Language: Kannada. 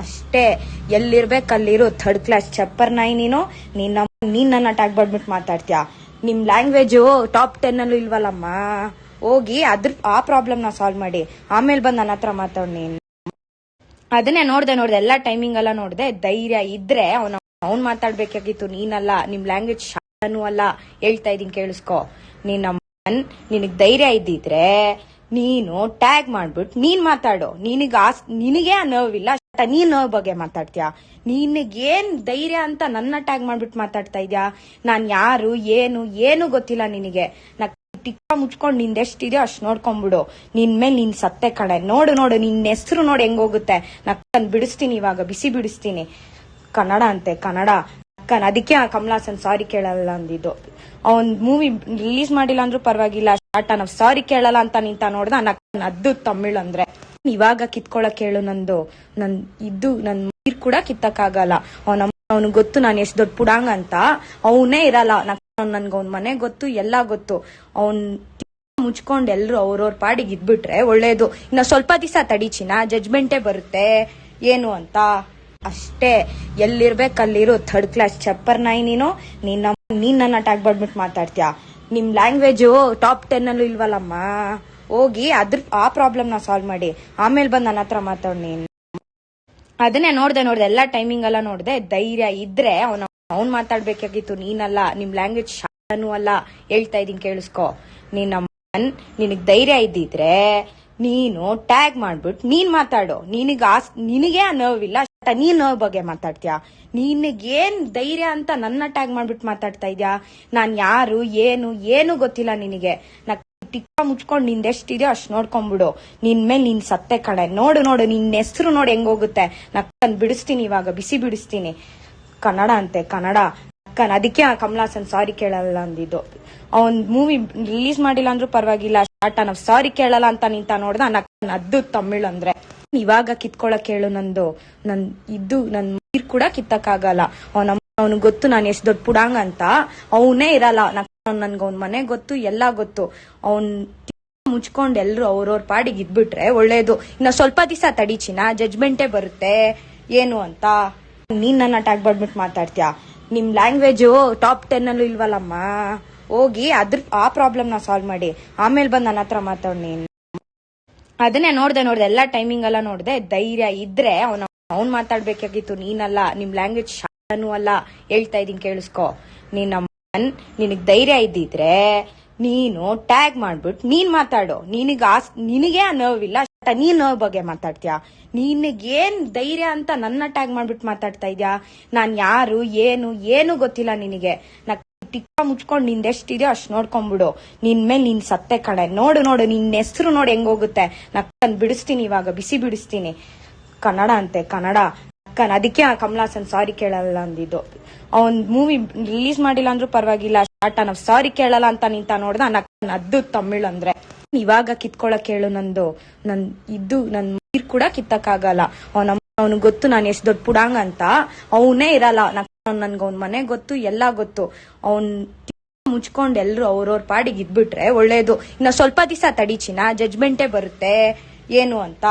ಅಷ್ಟೇ ಎಲ್ಲಿರ್ಬೇಕು ಅಲ್ಲಿರು ಥರ್ಡ್ ಕ್ಲಾಸ್ ಚಪ್ಪರ್ ನಾಯಿ ನೀನು. ನೀನ್ ನೀನ್ ನನ್ನ ಅಟ್ಯಾಕ್ ಮಾಡ್ಬಿಟ್ಟು ಮಾತಾಡ್ತೀಯ. ನಿಮ್ ಲ್ಯಾಂಗ್ವೇಜು ಟಾಪ್ ಟೆನ್ ಅಲ್ಲೂ ಇಲ್ವಲ್ಲಮ್ಮ. ಹೋಗಿ ಅದ್ರ ಆ ಪ್ರಾಬ್ಲಮ್ನ ಸಾಲ್ವ್ ಮಾಡಿ. ಆಮೇಲೆ ಬಂದ್ ನನ್ನ ಹತ್ರ ಮಾತಾಡ್ ನೀನ್. ಅದನ್ನೇ ನೋಡ್ದೆ ನೋಡ್ದೆ ಎಲ್ಲಾ ಟೈಮಿಂಗ್ ಎಲ್ಲ ನೋಡ್ದೆ ಧೈರ್ಯ ಇದ್ರೆ ಅವ್ನ ಅವ್ನ್ ಮಾತಾಡ್ಬೇಕಾಗಿತ್ತು ನೀನಲ್ಲ. ನಿಮ್ ಲ್ಯಾಂಗ್ವೇಜ್ ಶಾನು ಅಲ್ಲ. ಹೇಳ್ತಾ ಇದೀನಿ ಕೇಳಿಸ್ಕೊ. ನೀನ್ ನಮ್ಮ ನಿನಗ್ ಧೈರ್ಯ ಇದ್ದಿದ್ರೆ ನೀನು ಟ್ಯಾಗ್ ಮಾಡ್ಬಿಟ್ಟು ನೀನ್ ಮಾತಾಡು. ನಿನಗ ಆಸ್ ನಿನಗೆ ಆ ನರ್ವ್ ನೀನ್ ಬಗ್ಗೆ ಮಾತಾಡ್ತೀಯ? ನಿನಗೇನ್ ಧೈರ್ಯ ಅಂತ ನನ್ನ ಟ್ಯಾಗ್ ಮಾಡ್ಬಿಟ್ಟು ಮಾತಾಡ್ತಾ ಇದ್ಯಾ? ನಾನ್ ಯಾರು, ಏನು ಏನು ಗೊತ್ತಿಲ್ಲ ನಿನಗೆ. ನಾ ಟಿಕ್ಕ ಮುಚ್ಕೊಂಡ್ನಿಂದ ಎಷ್ಟಿದೆ ಅಷ್ಟ್ ನೋಡ್ಕೊಂಡ್ಬಿಡು. ನಿನ್ ಮೇಲೆ ನೀನ್ ಸತ್ತೆ ಕಣೆ. ನೋಡು ನೋಡು, ನಿನ್ ಹೆಸರು ನೋಡಿ ಹೆಂಗೋಗುತ್ತೆ ನಕ್ಕನ್ ಬಿಡಿಸ್ತೀನಿ ಇವಾಗ, ಬಿಸಿ ಬಿಡಿಸ್ತೀನಿ. ಕನ್ನಡ ಅಂತೆ, ಕನ್ನಡ. ನಕ್ಕನ್ ಅದಕ್ಕೆ ಆ ಕಮಲಾಸನ್ ಸಾರಿ ಕೇಳಲ್ಲ ಅಂದಿದ್ದು. ಅವನ್ ಮೂವಿ ರಿಲೀಸ್ ಮಾಡಿಲ್ಲ ಅಂದ್ರೂ ಪರವಾಗಿಲ್ಲ. ಸ್ಟಾರ್ಟ್ ನಾವ್ ಸಾರಿ ಕೇಳಲ್ಲ ಅಂತ ನಿಂತ ನೋಡ್ದ ನಕ್ಕನ್ ಅದ್ದು ತಮಿಳ್ ಅಂದ್ರೆ. ಇವಾಗ ಕಿತ್ಕೊಳಕ್ ಹೇಳು ನಂದು. ನನ್ ಇದ್ದು ನನ್ ನೀರ್ ಕೂಡ ಕಿತ್ತಕ್ಕಾಗಲ್ಲ. ಅವನ ಅವನು ಗೊತ್ತು ನಾನು ಎಷ್ಟು ದೊಡ್ಡ ಪುಡಾಂಗ ಅಂತ. ಅವನೇ ಇರಲ್ಲ. ನನ್ಗ ಅವ್ನ ಮನೆ ಗೊತ್ತು, ಎಲ್ಲ ಗೊತ್ತು. ಅವನ್ ಮುಚ್ಕೊಂಡ್ ಎಲ್ರು ಅವ್ರವ್ರ ಪಾಡಿಗೆ ಇದ್ಬಿಟ್ರೆ ಒಳ್ಳೇದು. ಇನ್ನ ಸ್ವಲ್ಪ ದಿವಸ ತಡಿಚಿನ ಜಜ್ಮೆಂಟೇ ಬರುತ್ತೆ. ಏನು ಅಂತ? ಅಷ್ಟೇ. ಎಲ್ಲಿರ್ಬೇಕು ಅಲ್ಲಿರು ಥರ್ಡ್ ಕ್ಲಾಸ್ ಚಪ್ಪರ್ ನಾಯಿ ನೀನು? ನೀನ್ ನನ್ನ ಅಟ್ಯಾಕ್ ಮಾಡ್ಬಿಟ್ಟು ಮಾತಾಡ್ತೀಯ? ನಿಮ್ ಲ್ಯಾಂಗ್ವೇಜು ಟಾಪ್ ಟೆನ್ ಅಲ್ಲೂ ಇಲ್ವಲ್ಲಮ್ಮ. ಹೋಗಿ ಅದ್ರ, ಆ ಪ್ರಾಬ್ಲಮ್ನ ಸಾಲ್ವ್ ಮಾಡಿ, ಆಮೇಲೆ ಬಂದು ನನ್ನ ಹತ್ರ ಮಾತಾಡ್ ನೀನು. ಅದನ್ನೇ ನೋಡ್ದೆ ನೋಡ್ದೆ ಎಲ್ಲಾ ಟೈಮಿಂಗ್ ಎಲ್ಲ ನೋಡ್ದೆ, ಧೈರ್ಯ ಇದ್ರೆ ಅವ್ನ, ಅವ್ನ್ ಮಾತಾಡ್ಬೇಕಾಗಿತ್ತು ನೀನಲ್ಲ, ನಿಮ್ ಲ್ಯಾಂಗ್ವೇಜ್ ಶಾನು ಅಲ್ಲ, ಹೇಳ್ತಾ ಇದೀನಿ ಕೇಳಿಸ್ಕೊ. ನೀನ್ ನಿನಗ್ ಧೈರ್ಯ ಇದ್ದಿದ್ರೆ ನೀನು ಟ್ಯಾಗ್ ಮಾಡ್ಬಿಟ್ಟು ನೀನ್ ಮಾತಾಡು. ನಿನಗ ನಿನಗೆ ಆ ನೋವ್ ಇಲ್ಲ ನೀನ್ ನೋವ್ ಬಗ್ಗೆ ಮಾತಾಡ್ತೀಯಾ? ನಿನಗೇನ್ ಧೈರ್ಯ ಅಂತ ನನ್ನ ಟ್ಯಾಗ್ ಮಾಡ್ಬಿಟ್ಟು ಮಾತಾಡ್ತಾ ಇದ್ಯಾ? ನಾನ್ ಯಾರು, ಏನು ಏನು ಗೊತ್ತಿಲ್ಲ ನಿನಗೆ. ನಾ ಟಿಕ್ಕ ಮುಚ್ಕೊಂಡ್ನಿಂದ ಎಷ್ಟಿದೆ ಅಷ್ಟ್ ನೋಡ್ಕೊಂಡ್ಬಿಡು ನಿನ್ ಮೇಲೆ ನಿನ್ ಸತ್ತೆ ಕಣೆ. ನೋಡು ನೋಡು, ನಿನ್ ಹೆಸರು ನೋಡಿ ಹೆಂಗೋಗುತ್ತೆ ನಕ್ಕನ್ ಬಿಡಿಸ್ತೀನಿ ಇವಾಗ, ಬಿಸಿ ಬಿಡಿಸ್ತೀನಿ. ಕನ್ನಡ ಅಂತೆ, ಕನ್ನಡ. ನಕ್ಕನ್, ಅದಕ್ಕೆ ಆ ಕಮಲಾಸನ್ ಸಾರಿ ಕೇಳಲ್ಲ ಅಂದಿದ್ದು. ಅವನ್ ಮೂವಿ ರಿಲೀಸ್ ಮಾಡಿಲ್ಲ ಅಂದ್ರು ಪರವಾಗಿಲ್ಲ ಸ್ಟಾರ್ಟ್ ನಾವ್ ಸಾರಿ ಕೇಳಲ್ಲ ಅಂತ ನಿಂತ ನೋಡ್ದ ನಕ್ಕನ್ ಅದ್ದು ತಮಿಳ್ ಅಂದ್ರೆ. ಇವಾಗ ಕಿತ್ಕೊಳಕ್ ಹೇಳು ನಂದು. ನನ್ ಇದ್ದು ನನ್ ನೀರ್ ಕೂಡ ಕಿತ್ತಕ್ಕಾಗಲ್ಲ. ಅವನ ಅವ್ನಿಗೆ ಗೊತ್ತು ನಾನು ಎಷ್ಟು ದೊಡ್ಡ ಪುಡಾಂಗ ಅಂತ. ಅವನೇ ಇರಲ್ಲ. ನನ್ಗ ಅವ್ನ ಮನೆ ಗೊತ್ತು, ಎಲ್ಲಾ ಗೊತ್ತು. ಅವ್ನ್ ಮುಚ್ಕೊಂಡ್ ಎಲ್ರು ಅವ್ರವ್ರ ಪಾಡಿಗೆ ಇದ್ಬಿಟ್ರೆ ಒಳ್ಳೇದು. ಇನ್ನ ಸ್ವಲ್ಪ ದಿವಸ ತಡಿಚಿನ ಜಜ್ಮೆಂಟೇ ಬರುತ್ತೆ. ಏನು ಅಂತ? ನೀನ್ ನನ್ನ ಟ್ಯಾಗ್ ಬಡ್ಬಿಟ್ ಮಾತಾಡ್ತೀಯ? ನಿಮ್ ಲ್ಯಾಂಗ್ವೇಜ್ ಅಟ್ಯಾಕ್ ಟಾಪ್ ಟೆನ್ ಅಲ್ಲೂ ಇಲ್ವಲ್ಲಮ್ಮ? ಹೋಗಿ ಅದ್ರ, ಆ ಪ್ರಾಬ್ಲಮ್ನ ಸಾಲ್ವ್ ಮಾಡಿ. ಆಮೇಲೆ ಬಂದ್ ನನ್ನ ಹತ್ರ ಮಾತಾಡ್ ನೀನ್. ಅದನ್ನೇ ನೋಡ್ದೆ ನೋಡ್ದೆ ಎಲ್ಲಾ ಟೈಮಿಂಗ್ ಎಲ್ಲ ನೋಡ್ದೆ ಧೈರ್ಯ ಇದ್ರೆ ಅವ್ನ, ಅವ್ನ್ ಮಾತಾಡ್ಬೇಕಾಗಿತ್ತು ನೀನಲ್ಲ, ನಿಮ್ ಲ್ಯಾಂಗ್ವೇಜ್ ಶಾನು ಅಲ್ಲ. ಹೇಳ್ತಾ ಇದೀನಿ ಕೇಳಿಸ್ಕೊ. ನೀನ್ ನಿನಗ್ ಧೈರ್ಯ ಇದ್ದಿದ್ರೆ ನೀನು ಟ್ಯಾಗ್ ಮಾಡ್ಬಿಟ್ಟು ನೀನ್ ಮಾತಾಡು. ನಿನಗ ನಿನಗೆ ಆ ನೋವ್ ಇಲ್ಲ. ನೀನ್ ನೋವ್ ಬಗ್ಗೆ ಮಾತಾಡ್ತೀಯ? ನಿನಗೇನ್ ಧೈರ್ಯ ಅಂತ ನನ್ನ ಟ್ಯಾಗ್ ಮಾಡ್ಬಿಟ್ಟು ಮಾತಾಡ್ತಾ ಇದ್ಯಾ? ನಾನ್ ಯಾರು, ಏನು ಏನು ಗೊತ್ತಿಲ್ಲ ನಿನಗೆ. ನಾ ಟಿಕ್ಕ ಮುಚ್ಕೊಂಡ್ನಿಂದ ಎಷ್ಟಿದೆ ಅಷ್ಟ್ ನೋಡ್ಕೊಂಡ್ಬಿಡು. ನಿನ್ ಮೇಲೆ ನೀನ್ ಸತ್ತೆ ಕಣೆ. ನೋಡು ನೋಡು ನಿನ್ನ ಹೆಸರು ನೋಡಿ ಹೆಂಗೋಗುತ್ತೆ ನಕ್ಕನ್ ಬಿಡಿಸ್ತೀನಿ ಇವಾಗ, ಬಿಸಿ ಬಿಡಿಸ್ತೀನಿ. ಕನ್ನಡ ಅಂತೆ, ಕನ್ನಡ. ಅಕ್ಕನ್, ಅದಕ್ಕೆ ಕಮಲಾಸನ್ ಸಾರಿ ಕೇಳಲ್ಲ ಅಂದಿದ್ದು. ಅವನ್ ಮೂವಿ ರಿಲೀಸ್ ಮಾಡಿಲ್ಲ ಅಂದ್ರೂ ಪರವಾಗಿಲ್ಲ ಶಾರ್ಟ್ ನಾವ್ ಸಾರಿ ಕೇಳಲ್ಲ ಅಂತ ನಿಂತ ನೋಡ್ದ ನಾನು ಅದ್ದು ತಮಿಳ್ ಅಂದ್ರೆ. ಇವಾಗ ಕಿತ್ಕೊಳಕ್ ಹೇಳು ನಂದು. ನನ್ ಇದ್ದು ನನ್ ನೀರ್ ಕೂಡ ಕಿತ್ತಕ್ಕಾಗಲ್ಲ. ಅವನ ಅವನು ಗೊತ್ತು ನಾನು ಎಷ್ಟು ದೊಡ್ಡ ಪುಡಾಂಗ ಅಂತ. ಅವನೇ ಇರಲ್ಲ. ನನ್ಗ ಅವ್ನ ಮನೆ ಗೊತ್ತು, ಎಲ್ಲ ಗೊತ್ತು. ಅವನ್ ಮುಚ್ಕೊಂಡ್ ಎಲ್ರು ಅವ್ರವ್ರ ಪಾಡಿಗೆ ಇದ್ಬಿಟ್ರೆ ಒಳ್ಳೇದು. ಇನ್ನ ಸ್ವಲ್ಪ ದಿವಸ ತಡಿಚಿನ ಜಜ್ಮೆಂಟೇ ಬರುತ್ತೆ. ಏನು ಅಂತ?